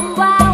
哇。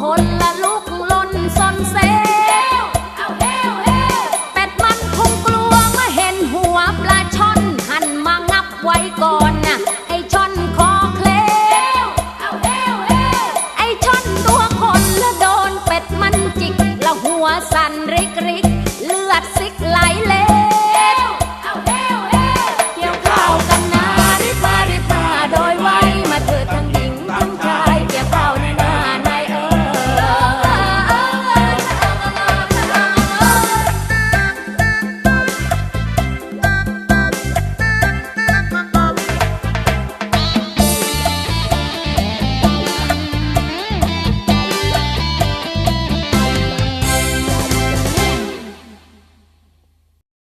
คนละลุกลนซนเซ